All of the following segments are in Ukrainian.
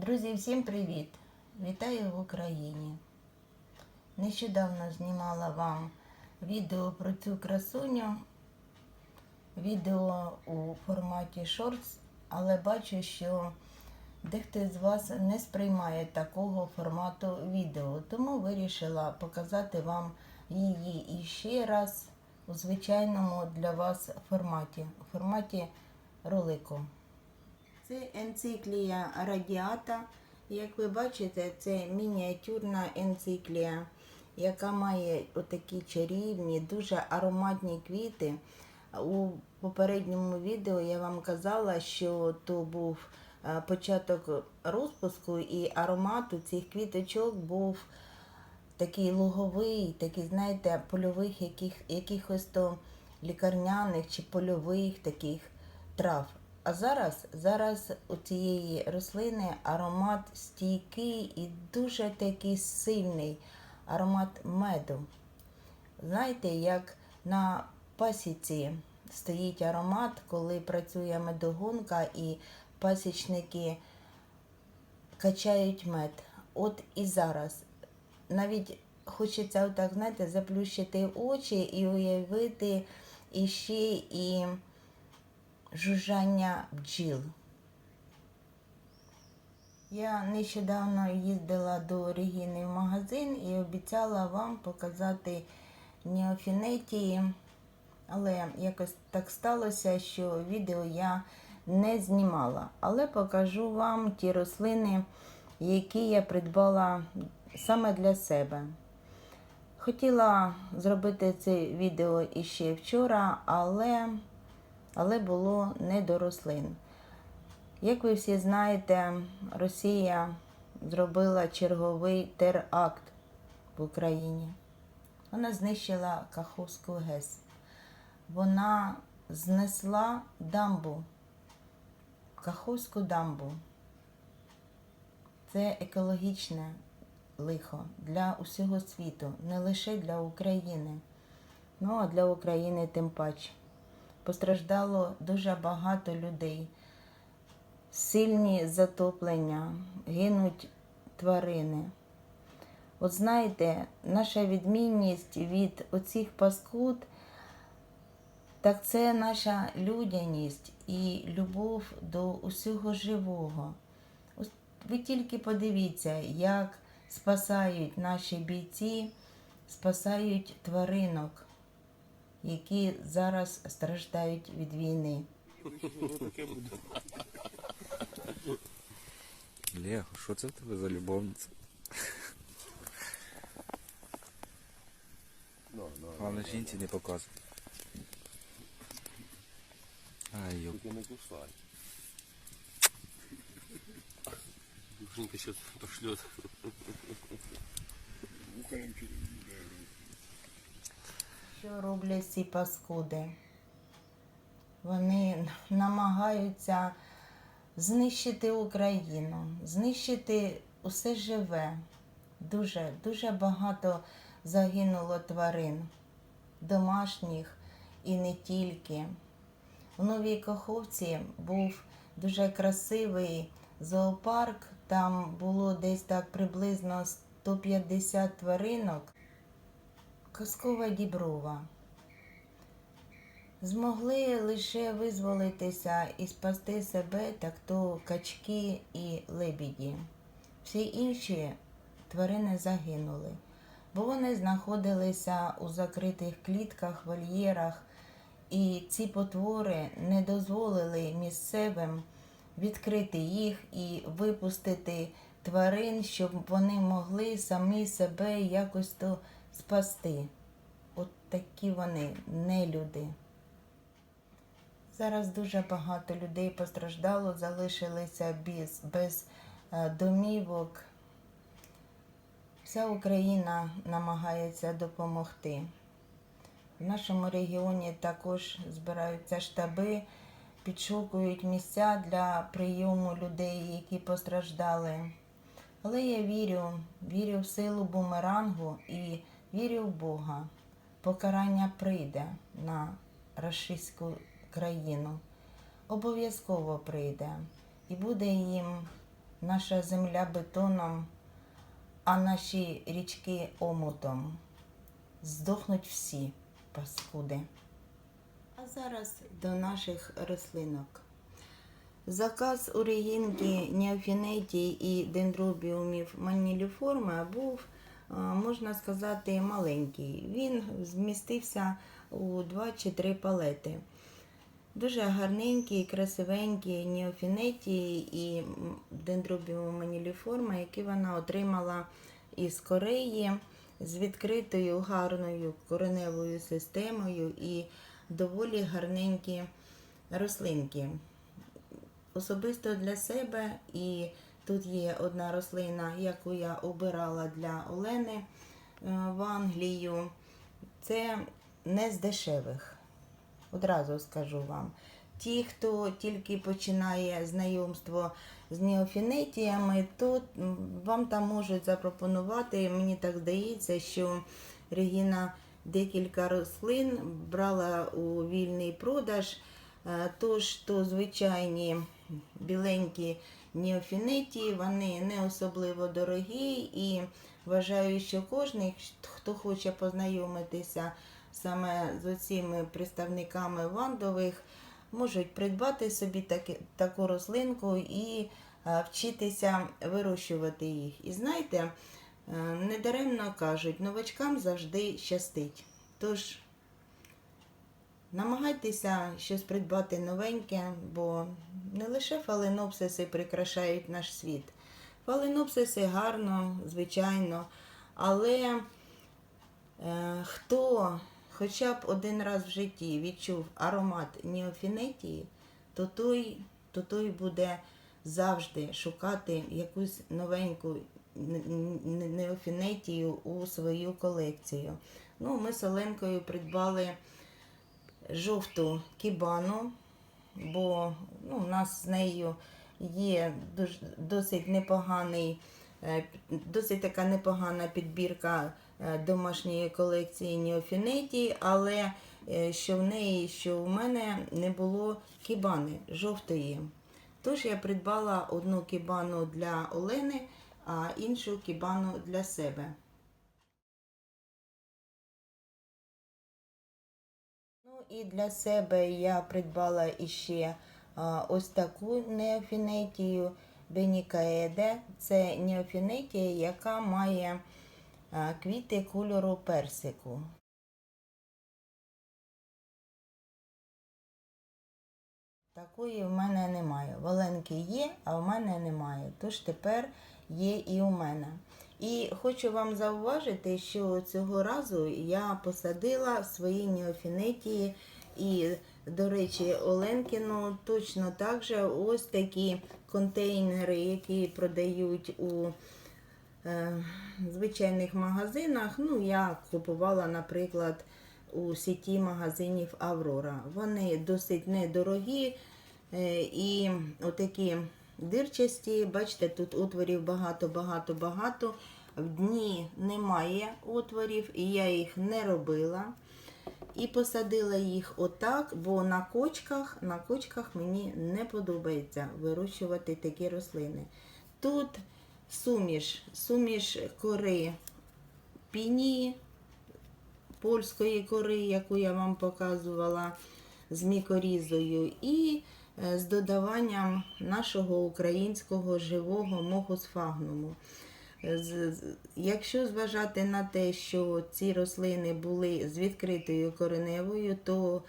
Друзі, всім привіт! Вітаю в Україні. Нещодавно знімала вам відео про цю красуню. Відео у форматі шортс, але бачу, що дехто з вас не сприймає такого формату відео, тому вирішила показати вам її іще раз у звичайному для вас форматі, у форматі ролику. Це енциклія радіата. Як ви бачите, це мініатюрна енциклія, яка має отакі чарівні, дуже ароматні квіти. У попередньому відео я вам казала, що то був е, початок розпуску і аромат у цих квіточок був такий луговий, такий, знаєте, польових яких, якихось то лікарняних чи польових таких трав. А зараз, зараз у цієї рослини аромат стійкий і дуже такий сильний аромат меду. Знаєте, як на пасіці стоїть аромат, коли працює медогонка і пасічники качають мед. От і зараз. Навіть хочеться отак, знаєте, заплющити очі і уявити іще і жужжання бджіл. Я нещодавно їздила до Регіни в магазин і обіцяла вам показати неофінетії, але якось так сталося, що відео я не знімала. Але покажу вам ті рослини, які я придбала саме для себе. Хотіла зробити це відео іще вчора, але але було не до рослин. Як ви всі знаєте, Росія зробила черговий теракт в Україні. Вона знищила Каховську ГЕС. Вона знесла дамбу, Каховську дамбу. Це екологічне лихо для усього світу, не лише для України. Ну а для України тим паче постраждало дуже багато людей. Сильні затоплення, гинуть тварини. От знаєте, наша відмінність від оцих паскуд, так це наша людяність і любов до усього живого. Ви тільки подивіться, як спасають наші бійці, спасають тваринок які зараз страждають від війни. Лего, що це в тебе за любовниця? Головне жінці не показуй. Ай, йоп. Тільки не кусай. Душенька сейчас пошлет. Що роблять ці паскуди? Вони намагаються знищити Україну, знищити усе живе. Дуже, дуже багато загинуло тварин, домашніх і не тільки. У Новій Каховці був дуже красивий зоопарк. Там було десь так приблизно 150 тваринок. Казкова діброва. Змогли лише визволитися і спасти себе, так то качки і лебіді. Всі інші тварини загинули, бо вони знаходилися у закритих клітках, вольєрах, і ці потвори не дозволили місцевим відкрити їх і випустити тварин, щоб вони могли самі себе якось то спасти. Такі вони не люди. Зараз дуже багато людей постраждало, залишилися без, без е, домівок. Вся Україна намагається допомогти. В нашому регіоні також збираються штаби, підшукують місця для прийому людей, які постраждали. Але я вірю, вірю в силу бумерангу і вірю в Бога. Покарання прийде на рашистську країну. Обов'язково прийде. І буде їм наша земля бетоном, а наші річки омутом. Здохнуть всі паскуди. А зараз до наших рослинок. Заказ орігінки, неофінетії і дендробіумів маніліформи був, можна сказати, маленький. Він змістився у 2 чи 3 палети. Дуже гарненькі, красивенькі неофінетії і дендробіум маніліформа, які вона отримала із Кореї з відкритою гарною кореневою системою і доволі гарненькі рослинки. Особисто для себе і тут є одна рослина, яку я обирала для Олени е, в Англію. Це не з дешевих. Одразу скажу вам. Ті, хто тільки починає знайомство з неофінетіями, то вам там можуть запропонувати, мені так здається, що Регіна декілька рослин брала у вільний продаж, е, тож то звичайні біленькі неофінетії, вони не особливо дорогі і вважаю, що кожен, хто хоче познайомитися саме з оціми представниками вандових, можуть придбати собі таки, таку рослинку і е, вчитися вирощувати їх. І знаєте, е, недаремно кажуть, новачкам завжди щастить. Тож намагайтеся щось придбати новеньке, бо не лише фаленопсиси прикрашають наш світ. Фаленопсиси гарно, звичайно, але е, хто хоча б один раз в житті відчув аромат неофінетії, то той, то той буде завжди шукати якусь новеньку неофінетію у свою колекцію. Ну, ми з Оленкою придбали жовту кібану, бо ну, у нас з нею є досить непоганий, е, досить така непогана підбірка е, домашньої колекції Неофінетії, але е, що в неї, що в мене не було кібани жовтої. Тож я придбала одну кібану для Олени, а іншу кібану для себе. Ну і для себе я придбала іще а, ось таку неофінетію Бенікаеде. Це неофінетія, яка має а, квіти кольору персику. Такої в мене немає. Валенки є, а в мене немає. Тож тепер є і у мене. І хочу вам зауважити, що цього разу я посадила в свої неофінетії і, до речі, Оленкіну точно так же ось такі контейнери, які продають у е, звичайних магазинах. Ну, я купувала, наприклад, у сіті магазинів Аврора. Вони досить недорогі е, і отакі дирчасті. Бачите, тут отворів багато, багато, багато. В дні немає отворів, і я їх не робила. І посадила їх отак, бо на кочках, на кочках мені не подобається вирощувати такі рослини. Тут суміш, суміш кори піні, польської кори, яку я вам показувала з мікорізою, і е, з додаванням нашого українського живого моху сфагнуму. З- з- Якщо зважати на те, що ці рослини були з відкритою кореневою, то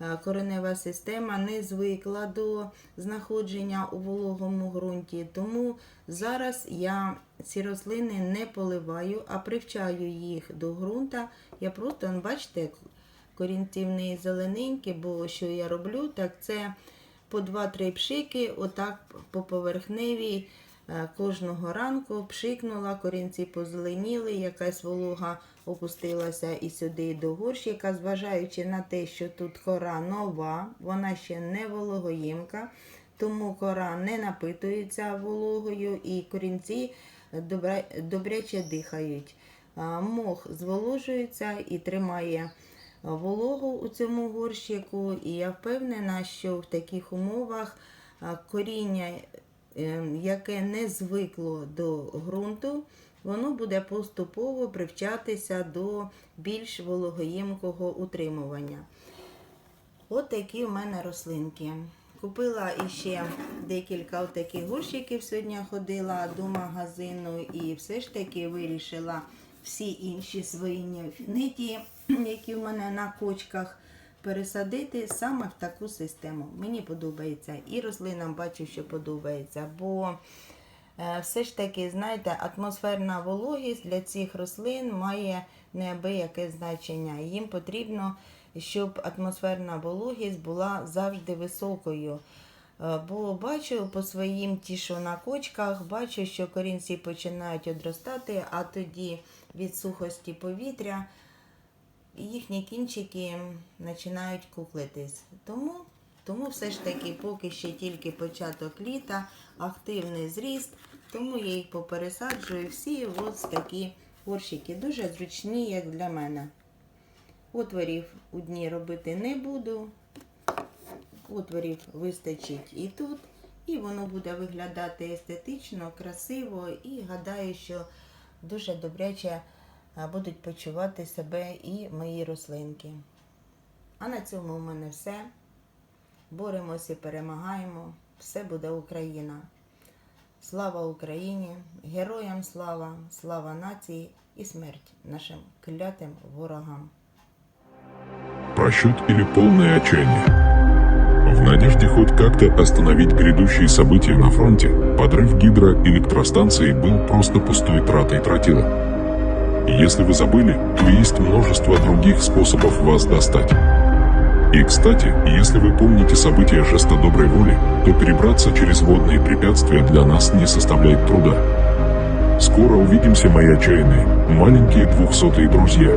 е, коренева система не звикла до знаходження у вологому ґрунті. Тому зараз я ці рослини не поливаю, а привчаю їх до ґрунта. Я просто, бачите, корінці в неї зелененькі, бо що я роблю, так це по 2-3 пшики, отак по поверхневій. Е, Кожного ранку пшикнула, корінці позеленіли, якась волога опустилася і сюди до горщика, зважаючи на те, що тут кора нова, вона ще не вологоємка, тому кора не напитується вологою і корінці добряче дихають. Мох зволожується і тримає вологу у цьому горщику, і я впевнена, що в таких умовах коріння ем, яке не звикло до ґрунту, воно буде поступово привчатися до більш вологоємкого утримування. От такі в мене рослинки. Купила іще декілька отаких горщиків сьогодні ходила до магазину і все ж таки вирішила всі інші свої неофіниті, які в мене на кочках, пересадити саме в таку систему. Мені подобається і рослинам бачу, що подобається, бо е, все ж таки, знаєте, атмосферна вологість для цих рослин має неабияке значення. Їм потрібно, щоб атмосферна вологість була завжди високою. Е, Бо бачу по своїм ті, що на кочках, бачу, що корінці починають одростати, а тоді від сухості повітря їхні кінчики починають куклитись. Тому, тому все ж таки, поки ще тільки початок літа, активний зріст, тому я їх попересаджую всі ось такі горщики. Дуже зручні, як для мене. Отворів у дні робити не буду. Отворів вистачить і тут, і воно буде виглядати естетично, красиво і гадаю, що дуже добряче будуть почувати себе і мої рослинки. А на цьому в мене все. Боремося і перемагаємо. Все буде Україна. Слава Україні! Героям слава, слава нації і смерть нашим клятим ворогам. Просчет или полное отчаяние? В надежде хоть как-то остановить грядущие события на фронте, подрыв гидроэлектростанции был просто пустой тратой тротила. Если вы забыли, то есть множество других способов вас достать. И, кстати, если вы помните события жеста доброй воли, то перебраться через водные препятствия для нас не составляет труда. Скоро увидимся, мои отчаянные, маленькие двухсотые друзья.